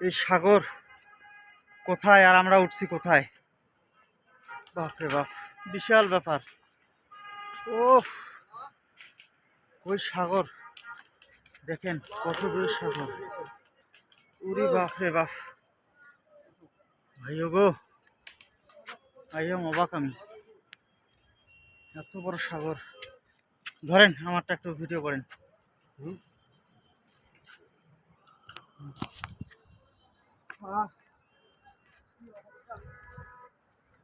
এই সাগর কোথায় আর আমরা উঠছি কোথায়? বাপরে বাপ, বিশাল ব্যাপার। ও ওই সাগর, দেখেন কত দূর সাগর। উরি বাপ রে বাপ। ভাইও গো, ভাইও অবাক আমি। এত বড় সাগর। ধরেন আমারটা একটু ভিডিও করেন। হুম।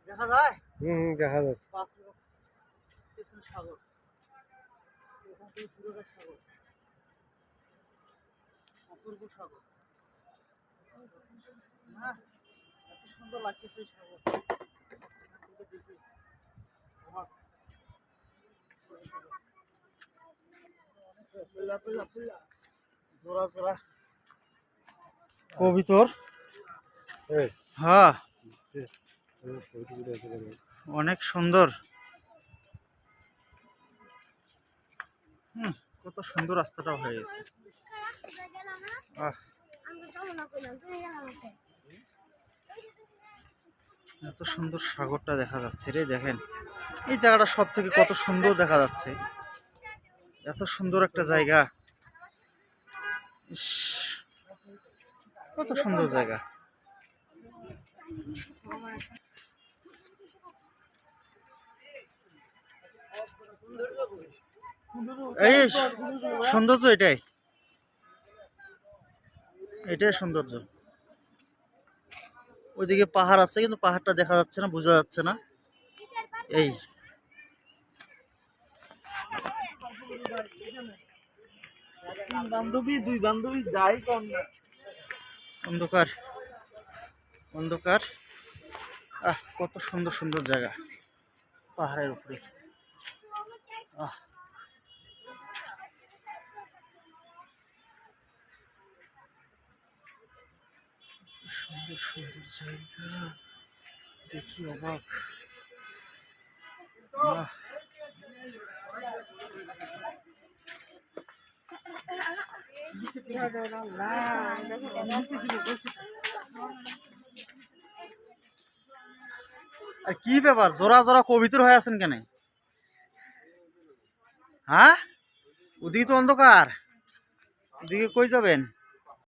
দেখা যায় হুম হুম দেখা যাচ্ছে পেছনে সাগর এখান থেকে পুরোটা সাগর অপূর্ব সাগর না এত সুন্দর লাগতেছে সাগর দেখি কবিতর হ্যাঁ। অনেক সুন্দর। হুম, কত সুন্দর রাস্তাটা হয়ে গেছে। এত সুন্দর সাগরটা দেখা যাচ্ছে রে দেখেন। এই জায়গাটা সব থেকে কত সুন্দর দেখা যাচ্ছে। এত সুন্দর একটা জায়গা। কত সুন্দর জায়গা। এই সৌন্দর্য এটাই। এটাই সৌন্দর্য। ওইদিকে পাহাড় আছে কিন্তু পাহাড়টা দেখা যাচ্ছে না বোঝা যাচ্ছে না। এই। বান্ধবী দুই বান্ধবী যাই কম অন্ধকার। অন্ধকার। আহ, কত সুন্দর সুন্দর জায়গা পাহাড়ের উপরে। আহ। সুন্দর সুন্দর জায়গা। দেখি অবাক। আহ। আর কি ব্যাপার? জোড়া জোড়া কবিতর হয়ে আছেন কেন? হ্যাঁ? ওদিকে তো অন্ধকার। ওদিকে কই যাবেন?